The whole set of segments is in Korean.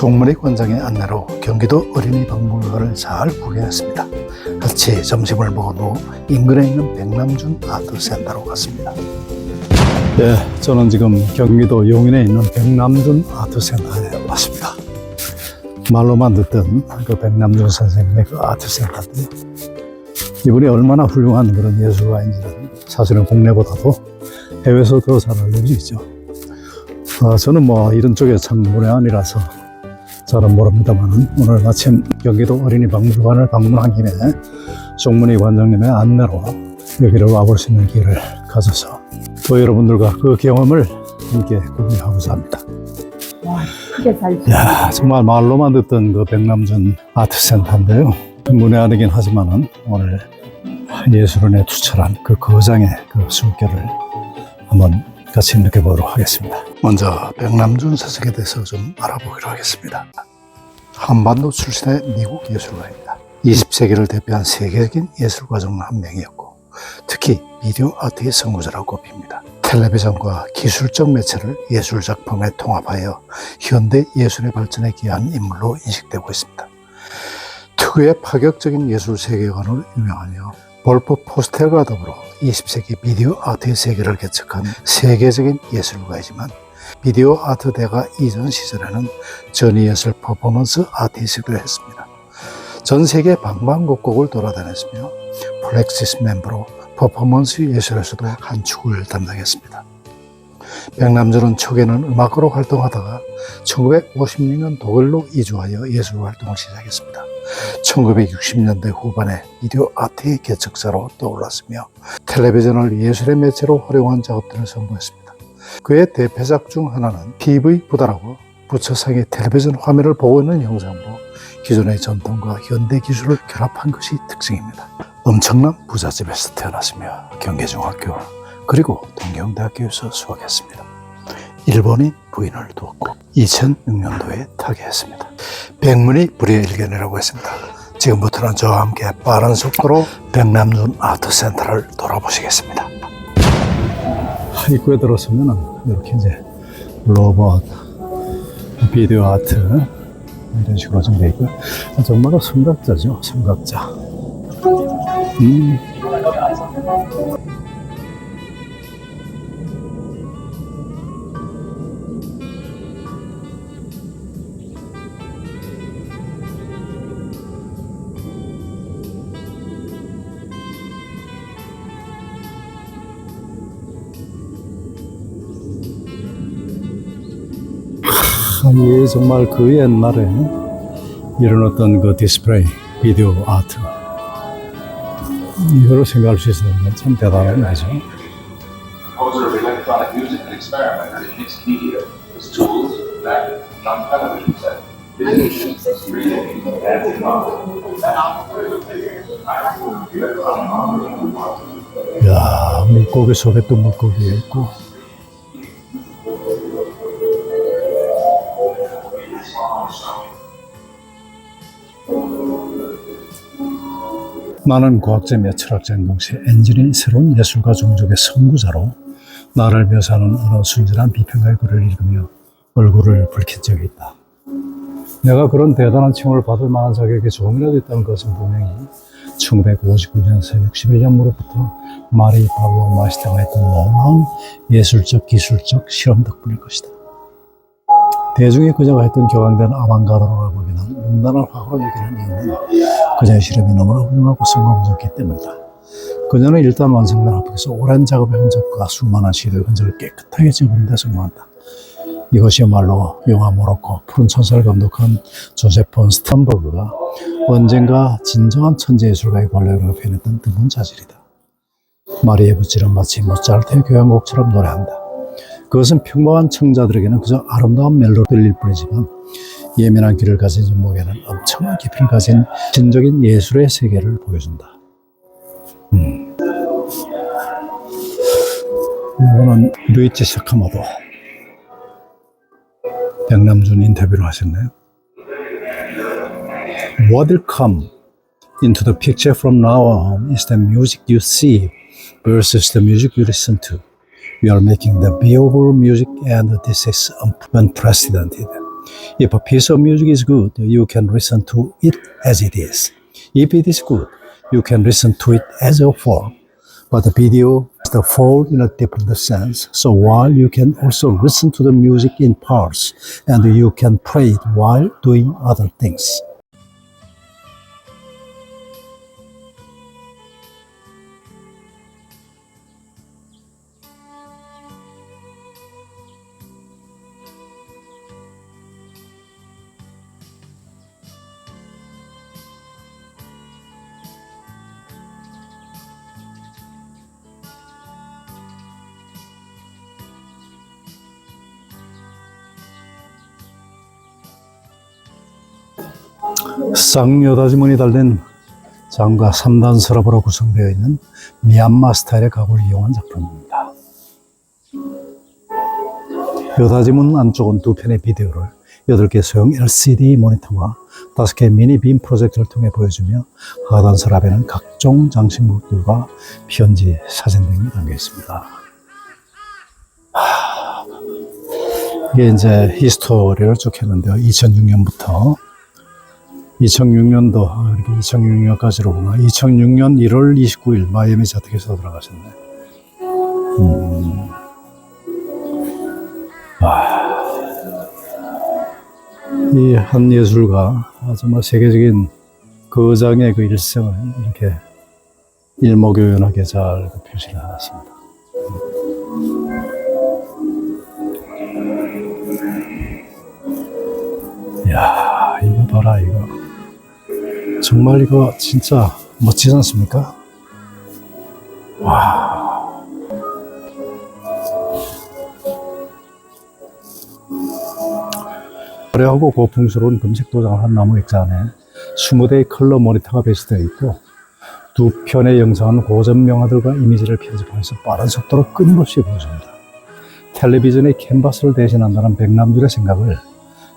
송문희 관장의 안내로 경기도 어린이 박물관을 잘 구경했습니다. 같이 점심을 먹은 후 인근에 있는 백남준 아트센터로 갔습니다. 네, 저는 지금 경기도 용인에 있는 백남준 아트센터에 왔습니다. 말로만 듣던 그 백남준 선생님의 그 아트센터인데요. 이분이 얼마나 훌륭한 그런 예술가인지는 사실은 국내보다도 해외에서 더 잘 알려져 있죠. 아, 저는 뭐 이런 쪽에 참 문외한이라서 잘은 모릅니다만 오늘 마침 경기도 어린이 박물관을 방문한 김에 송문희 관장님의 안내로 여기를 와볼 수 있는 기회를 가져서 또 여러분들과 그 경험을 함께 공유하고자 합니다. 크게 잘 야 정말 말로만 듣던 그 백남준 아트센터인데요. 문외한이긴 하지만은 오늘 예술원에 투철한 그 거장의 그 숨결을 한번 같이 느껴보도록 하겠습가 먼저 백남준 서석에 대해서 좀 알아보기로 하겠습니다. 한반도 출신의 미국 예술가입니다. 20세기를 대표한 세계적인 예술가 중 한 명이었고 특히 비디오 아트의 선구자라고 꼽힙니다. 텔레비전과 기술적 매체를 예술 작품에 통합하여 현대 예술의 발전에 기여한 인물로 인식되고 있습니다. 특유의 파격적인 예술 세계관으로 유명하며 볼프 포스텔과 더불어 20세기 비디오 아트의 세계를 개척한 세계적인 예술가이지만 비디오 아트 대가 이전 시절에는 전위예술 퍼포먼스 아티스트를 했습니다. 전 세계 방방곡곡을 돌아다녔으며 플렉시스 멤버로 퍼포먼스 예술에서도 한 축을 담당했습니다. 백남준은 초기에는 음악으로 활동하다가 1956년 독일로 이주하여 예술 활동을 시작했습니다. 1960년대 후반에 비디오 아트의 개척자로 떠올랐으며 텔레비전을 예술의 매체로 활용한 작업들을 선보였습니다. 그의 대표작 중 하나는 PV 부다라고 부처상의 텔레비전 화면을 보고 있는 영상으로 기존의 전통과 현대 기술을 결합한 것이 특징입니다. 엄청난 부잣집에서 태어났으며 경계중학교 그리고 동경대학교에서 수학했습니다. 일본인 부인을 두었고 2006년도에 타계했습니다. 백문이 불의 일견이라고 했습니다. 지금부터는 저와 함께 빠른 속도로 백남준 아트센터를 돌아보시겠습니다. 입구에 들어서면 이렇게 이제 로봇, 비디오 아트 이런 식으로 좀돼 있고요. 정말로 삼각자죠, 삼각자. 음. 아, 예, 정말 그 옛날에 이런 어떤 그 디스플레이, 비디오 아트. 이거를 생각할 수건참 대단한 거죠. 야 물고기 속에 또 물고기가 있고. 나는 과학자며 철학자인 동시에 엔진인 새로운 예술가 종족의 선구자로 나를 묘사하는 어느 순진한 비평가의 글을 읽으며 얼굴을 붉힌 적이 있다. 내가 그런 대단한 칭호를 받을 만한 자격이 조금이라도 있다는 것은 분명히 1959년에서 61년 무렵부터 마리 파블로 마시타가 했던 놀라운 예술적 기술적 실험 덕분일 것이다. 대중이 그자가 했던 교황된 아방가르로라 보 농단을 화로 얘기하는 이유는 그자의 실험이 너무나 훌륭하고 성공적이기 때문이다. 그녀는 일단 완성된 합격에서 오랜 작업의 흔적과 수많은 시도의 흔적을 깨끗하게 적은 데 성공한다. 이것이야말로 영화 모로코 푸른 천사를 감독한 조셉 폰 스탄버그가 언젠가 진정한 천재 예술가의 권력으로 표현했던 드문 자질이다. 마리의 붓질은 마치 모차르트의 교향곡처럼 노래한다. 그것은 평범한 청자들에게는 그저 아름다운 멜로 들릴 뿐이지만 예민한 귀를 가진 손목에는 엄청난 깊이를 가진 진적인 예술의 세계를 보여준다. 음. 이거는 루이치 사카모도 백남준 인터뷰를 하셨나요? What will come into the picture from now on is the music you see versus the music you listen to. We are making the bearable music and this is unprecedented. If a piece of music is good, you can listen to it as it is. If it is good, you can listen to it as a whole. But the video is the whole in a different sense. So while you can also listen to the music in parts, and you can play it while doing other things. 쌍여다지문이 달린 장과 3단 서랍으로 구성되어 있는 미얀마 스타일의 가구를 이용한 작품입니다. 여다지문 안쪽은 두 편의 비디오를 8개 소형 LCD 모니터와 5개 미니 빔 프로젝터를 통해 보여주며 하단 서랍에는 각종 장식물들과 편지, 사진 등이 담겨 있습니다. 하, 이게 이제 히스토리를 쭉 했는데요. 2006년부터 2006년도 아, 이렇게 2006년까지로구나. 2006년 1월 29일 마이애미 자택에서 돌아가셨네. 음. 이한 예술가 정말 세계적인 거장의 그 일생을 이렇게 일목요연하게 잘 표시를 해놨습니다. 이야, 이거 봐라, 이거. 정말 이거 진짜 멋지지 않습니까? 와. 화려하고 고풍스러운 금색 도장을 한 나무 액자 안에 20대의 컬러 모니터가 배치되어 있고 두 편의 영상은 고전 명화들과 이미지를 편집하여서 빠른 속도로 끊임없이 보여줍니다. 텔레비전의 캔버스를 대신한다는 백남줄의 생각을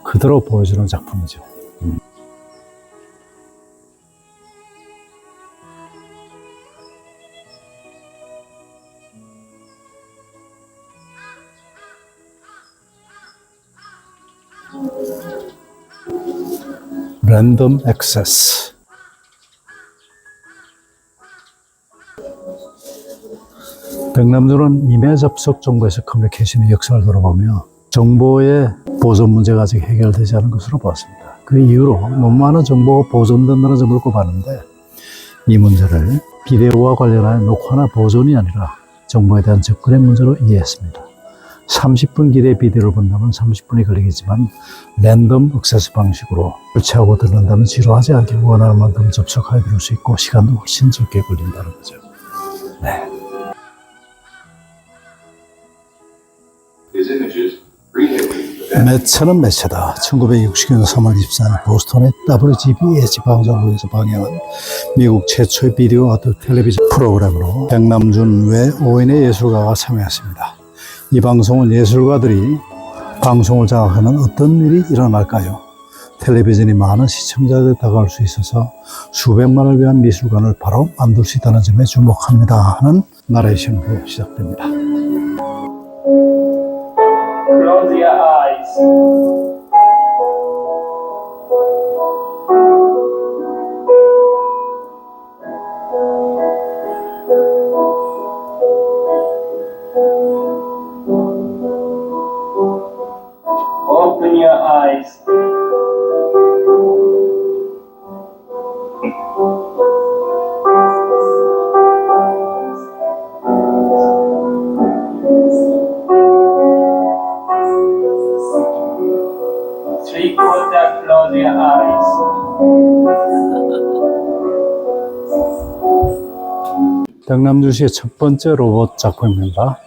그대로 보여주는 작품이죠. 랜덤 액세스 백남준은 이메 접속 정보에서 커뮤니케이션의 역사를 돌아보며 정보의 보존 문제가 아직 해결되지 않은 것으로 보았습니다. 그 이후로 너무 많은 정보가 보존된다는 점을 꼽았는데 이 문제를 비디오와 관련하여 녹화나 보존이 아니라 정보에 대한 접근의 문제로 이해했습니다. 30분 기대 비디오를 본다면 30분이 걸리겠지만 랜덤 액세스 방식으로 설치하고 듣는다면 지루하지 않게 원하는 만큼 접속하여 들을 수 있고 시간도 훨씬 적게 걸린다는 거죠. The 매체는 매체다. 1960년 3월 24일 보스턴의 WGBH 방송국에서 방영한 미국 최초의 비디오 아트 텔레비전 프로그램으로 백남준 외 5인의 예술가가 참여했습니다. 이 방송은 예술가들이 방송을 장악하는 어떤 일이 일어날까요? 텔레비전이 많은 시청자들에 다가올 수 있어서 수백만을 위한 미술관을 바로 만들 수 있다는 점에 주목합니다 하는 나레이션으로 시작됩니다. Your eyes. Three quarter, close your eyes. 씨의 첫 번째 로봇 작품입니다.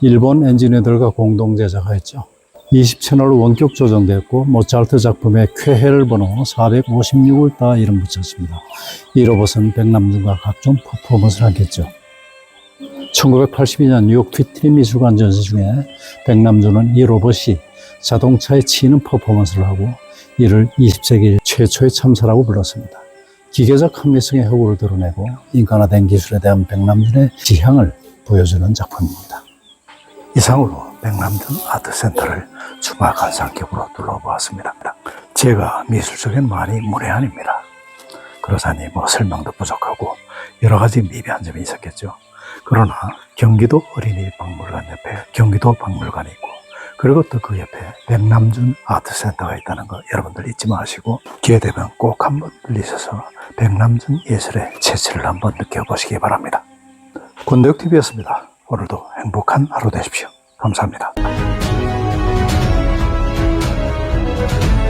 일본 엔지니어들과 공동 제작하였죠. 20채널로 원격 조정되었고 모차르트 작품의 쾌헬 번호 456을 따 이름 붙였습니다. 이 로봇은 백남준과 각종 퍼포먼스를 하겠죠. 1982년 뉴욕 휘트리 미술관 전시 중에 백남준은 이 로봇이 자동차에 치이는 퍼포먼스를 하고 이를 20세기 최초의 참사라고 불렀습니다. 기계적 합리성의 효과를 드러내고 인간화된 기술에 대한 백남준의 지향을 보여주는 작품입니다. 이상으로 백남준 아트센터를 주말 관상객으로 둘러보았습니다. 제가 미술적인 많이 문외한입니다. 그러자니 뭐 설명도 부족하고 여러 가지 미비한 점이 있었겠죠. 그러나 경기도 어린이 박물관 옆에 경기도 박물관이 있고 그리고 또 그 옆에 백남준 아트센터가 있다는 거 여러분들 잊지 마시고 기회 되면 꼭 한번 들리셔서 백남준 예술의 재치를 한번 느껴보시기 바랍니다. 권대혁TV였습니다. 오늘도 행복한 하루 되십시오. 감사합니다. Thank you.